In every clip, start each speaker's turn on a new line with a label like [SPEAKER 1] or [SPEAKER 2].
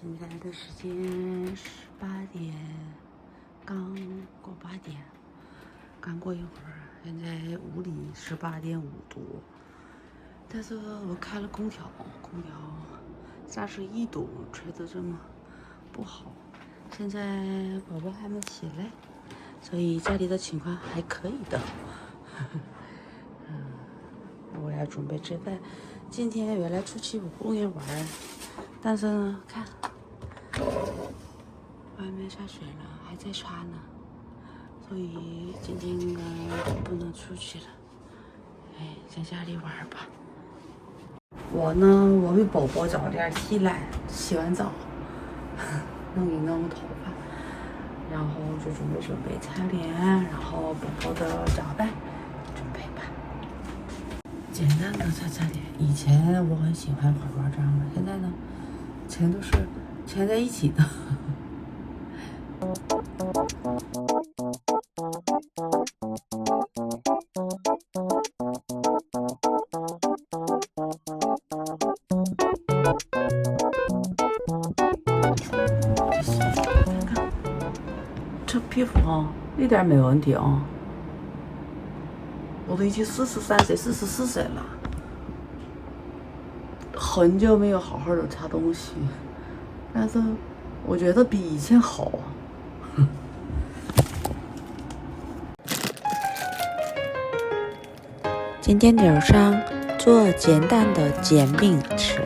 [SPEAKER 1] 现在的时间十八点，刚过八点，刚过一会儿。现在屋里十八点五度，但是我开了空调，空调三十一度，吹的这么不好。现在宝宝还没起来，所以家里的情况还可以的。嗯，我要准备吃饭。今天原来出去不公园玩，但是呢，看。外面下雪了，还在穿呢，所以今天应该不能出去了。哎，在家里玩吧。我呢，我为宝宝早点洗来，洗完澡，弄一弄头发，然后就准备准备擦脸，然后宝宝的打扮，准备吧。简单的擦擦脸，以前我很喜欢化妆，现在呢，全都是全在一起的。这皮肤啊，一点没问题啊！我都已经四十三岁、四十四岁了，很久没有好好的擦东西，但是我觉得比以前好。
[SPEAKER 2] 今天早上做简单的煎饼吃。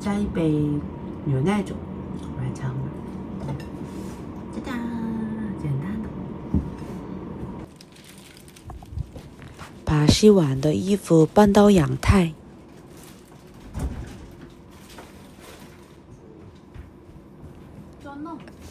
[SPEAKER 1] 加一杯牛奶粥，晚餐。哒哒，简单的。
[SPEAKER 2] 把洗完的衣服搬到阳台。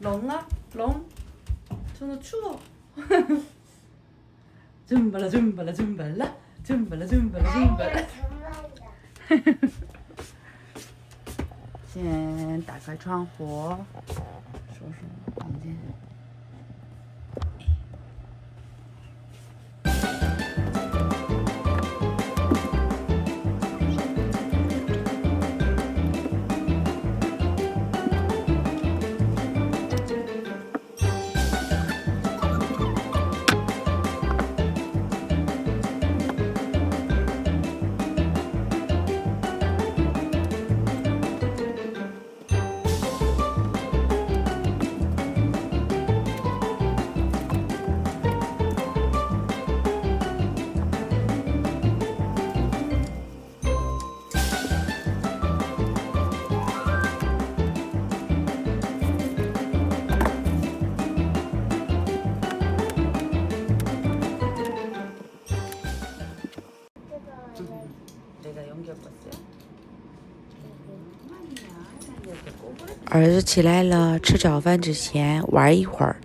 [SPEAKER 1] 冷啊，冷，真的，太了。zoom 咬啦，zoom 咬啦，z o o 啦，啦，啦。先打开窗户，收拾房间。
[SPEAKER 2] 儿子起来了，吃早饭之前玩一会儿。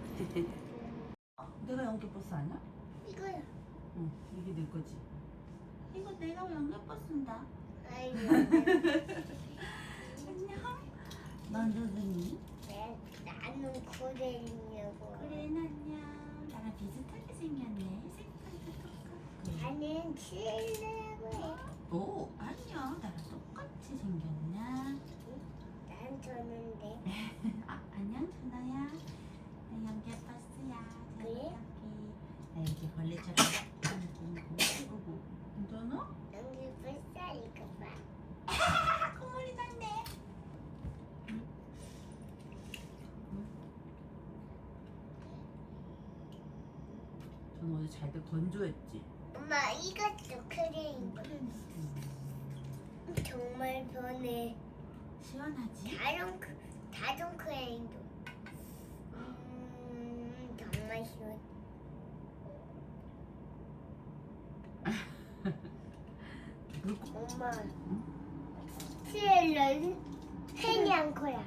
[SPEAKER 1] 오늘 잘때 건조했지?
[SPEAKER 3] 엄마 이것도 크림 정말 변해
[SPEAKER 1] 시원하지?
[SPEAKER 3] 다른 크 다른 크림도 음 정말 시원 엄마 트레일러는 팬이 안 거야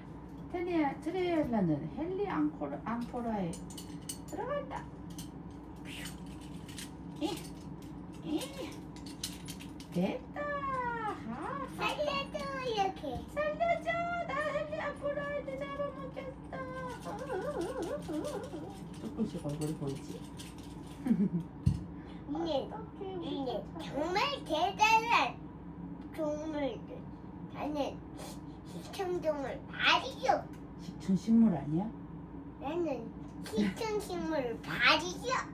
[SPEAKER 1] 트레일러는 헨리 앙코라에 들어간다. 됐다. 아,
[SPEAKER 3] 살려줘 이렇게.
[SPEAKER 1] 살려줘. 나 햄이 앞으로 할때 잡아먹겠다 조금씩 얼굴이 보이지?
[SPEAKER 3] 언니, 어떡 정말 대단한 동물들. 나는 식청동물 말이죠.
[SPEAKER 1] 식충 식물 아니야?
[SPEAKER 3] 나는 식청식물 말이죠.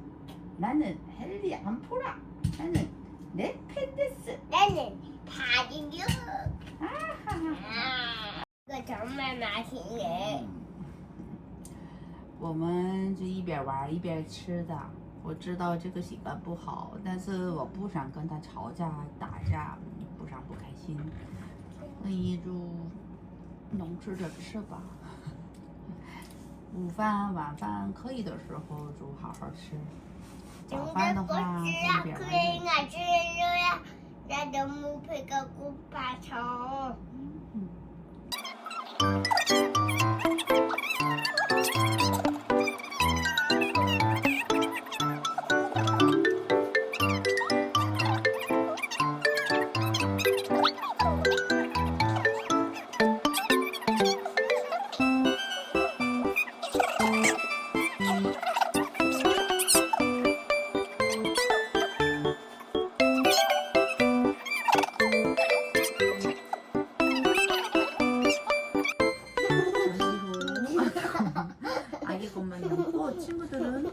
[SPEAKER 1] 我是亨利安普拉，我是雷
[SPEAKER 3] 肯德斯，我是
[SPEAKER 1] 巴迪牛。
[SPEAKER 3] 啊哈！我叫妈妈亲亲。
[SPEAKER 1] 我们就一边玩一边吃的，我知道这个习惯不好，但是我不想跟他吵架打架，不想不开心，那就能吃着吃吧。午饭晚饭可以的时候就好好吃。 용개꽃이야
[SPEAKER 3] 그래 나주 일로야 나 너무 배가 고파서
[SPEAKER 1] 음.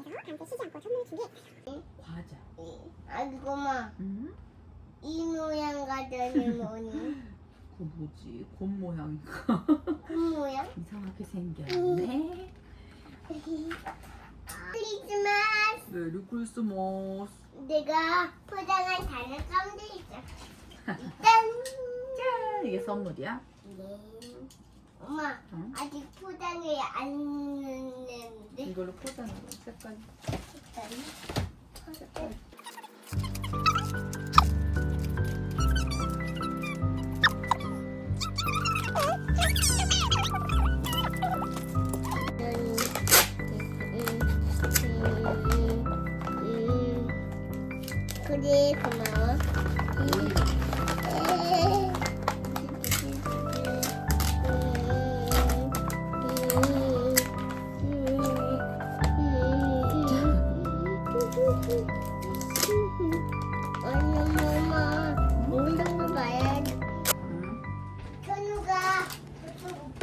[SPEAKER 1] 그래서 지 않고 선물 준비 과자. 네.
[SPEAKER 3] 아이고마.
[SPEAKER 1] 음?
[SPEAKER 3] 이 모양 가더니 뭐니?
[SPEAKER 1] 그 뭐지? 곰 모양인가?
[SPEAKER 3] 그 모양?
[SPEAKER 1] 이상하게 생겼네.
[SPEAKER 3] 크리스마스.
[SPEAKER 1] 메리 크리스마스.
[SPEAKER 3] 내가 포장한 다른 껌도 있어. 짠.
[SPEAKER 1] 짠. 이게 선물이야?
[SPEAKER 3] 네. 엄마
[SPEAKER 1] 응?
[SPEAKER 3] 아직 포장을안 됐는데
[SPEAKER 1] 이걸로 포장해 색깔
[SPEAKER 3] 색깔 음, 음,
[SPEAKER 1] 음, 그래 그만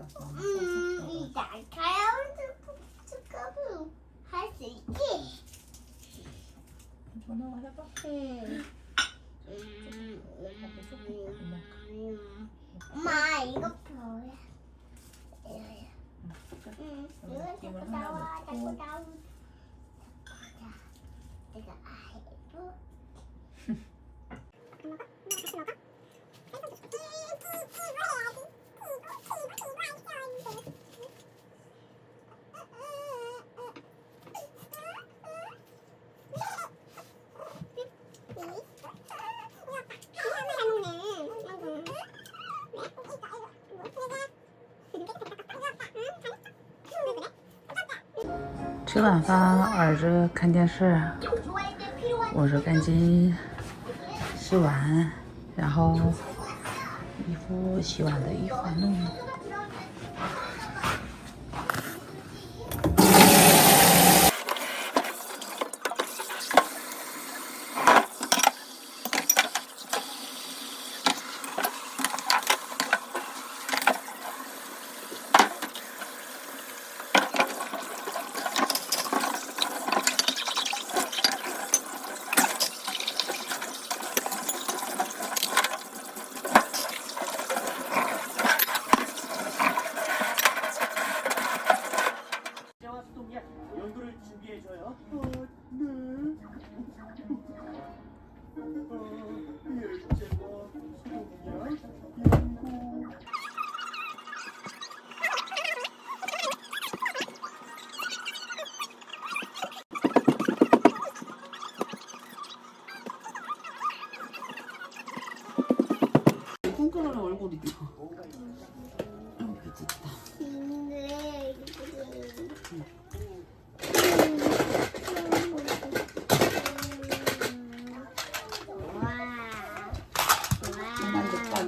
[SPEAKER 3] 음, 난 가야원도 축구부 할수 있지.
[SPEAKER 1] 전화가 해봐.
[SPEAKER 3] 응. 음, 엄마 이거 보여. 응, 이거 자꾸 나와, 자꾸 나와.
[SPEAKER 1] 吃晚饭，儿子看电视，我说赶紧洗碗，然后衣服洗完的衣服弄弄。 꿈꾸는 얼굴 이죠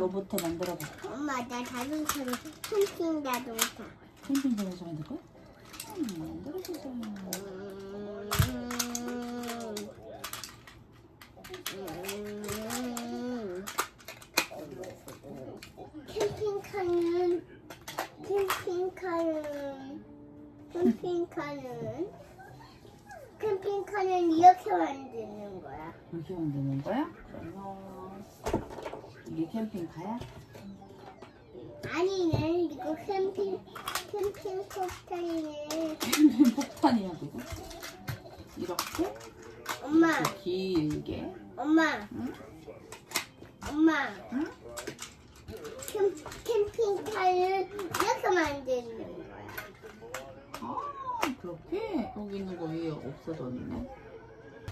[SPEAKER 1] 로봇을 만들어 봐.
[SPEAKER 3] 엄마 나 자동차로 캠핑 자동차.
[SPEAKER 1] 캠핑 자동차 만들 거야? 음, 만들어주자. 음, 음.
[SPEAKER 3] 캠핑카는 캠핑카는 캠핑카는 캠핑카는 이렇게 만드는 거야.
[SPEAKER 1] 이렇게 만드는 거야? 어. 이게 캠핑카야?
[SPEAKER 3] 아니네 이거 캠핑 캠핑 포스이네
[SPEAKER 1] 캠핑 폭탄이야 그거? 이렇게
[SPEAKER 3] 엄마
[SPEAKER 1] 길게
[SPEAKER 3] 엄마
[SPEAKER 1] 응?
[SPEAKER 3] 엄마
[SPEAKER 1] 응?
[SPEAKER 3] 캠, 캠핑카를 이렇게 만드는 거야
[SPEAKER 1] 아 그렇게? 여기 있는 거 위에 없어졌네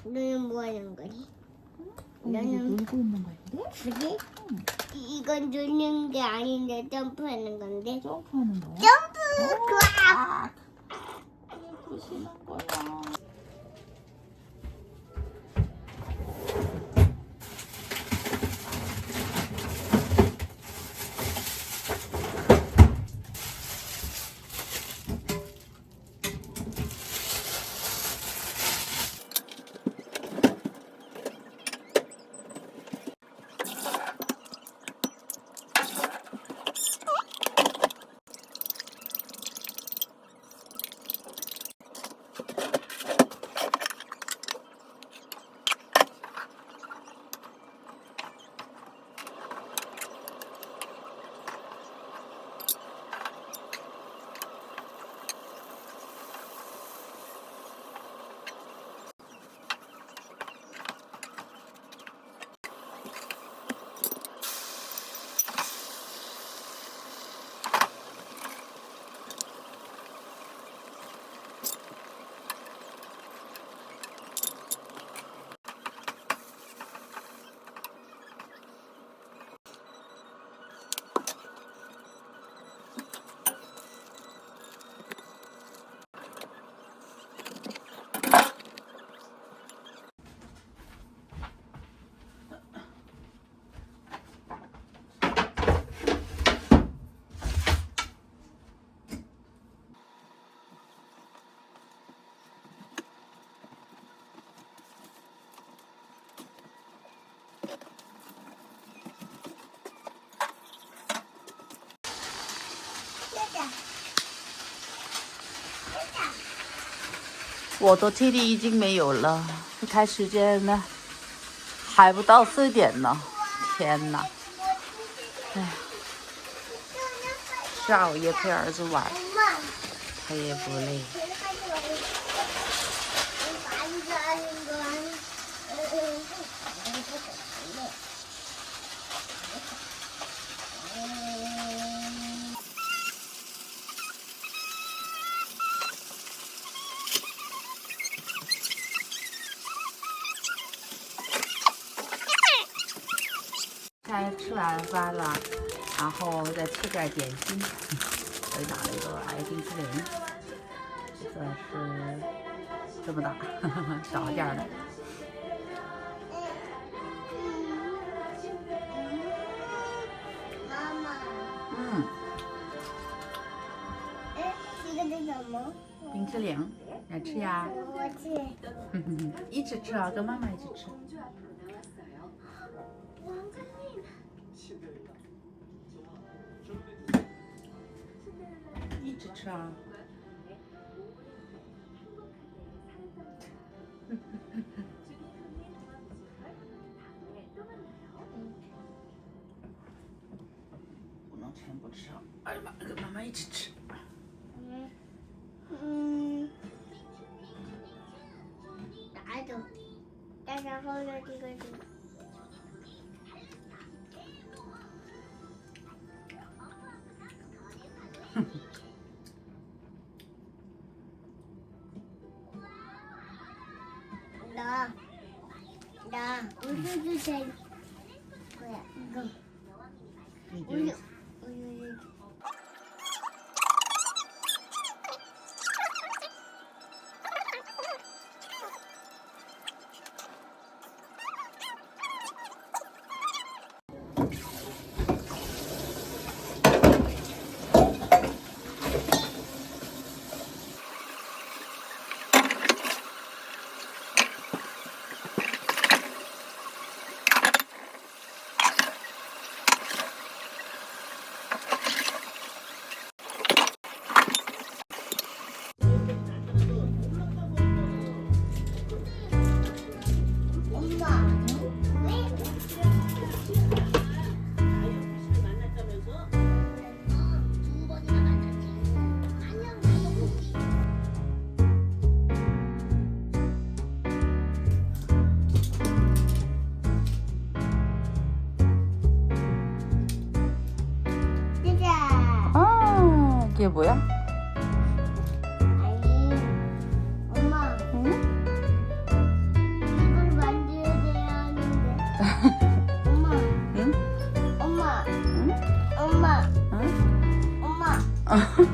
[SPEAKER 3] 너는 뭐 하는 거니?
[SPEAKER 1] 어,
[SPEAKER 3] 나는
[SPEAKER 1] 놀고 있는 거인데?
[SPEAKER 3] 그게? 이- 건 누르는 게 아닌데 점프하는 건데.
[SPEAKER 1] 점프하는 거야?
[SPEAKER 3] 점프! 어? 그
[SPEAKER 1] 앞! 그 심한 거야. 我的体力已经没有了，你看时间呢，还不到四点呢，天哪！哎下午也陪儿子玩，他也不累。吃完饭了，然后再吃点点心。我又拿了一个哎，冰淇淋，这是这么大，小点的。
[SPEAKER 3] 妈 妈，
[SPEAKER 1] 嗯。
[SPEAKER 3] 吃个冰什么？
[SPEAKER 1] 冰淇淋，来吃呀？
[SPEAKER 3] 我去。
[SPEAKER 1] 一起吃啊，跟妈妈一起吃。이 주차.
[SPEAKER 3] 얼마跟妈妈一起吃嗯拿着但是后面这个
[SPEAKER 1] say 그게 뭐야?
[SPEAKER 3] 엄마
[SPEAKER 1] 응?
[SPEAKER 3] 엄마
[SPEAKER 1] 응?
[SPEAKER 3] 엄마 어.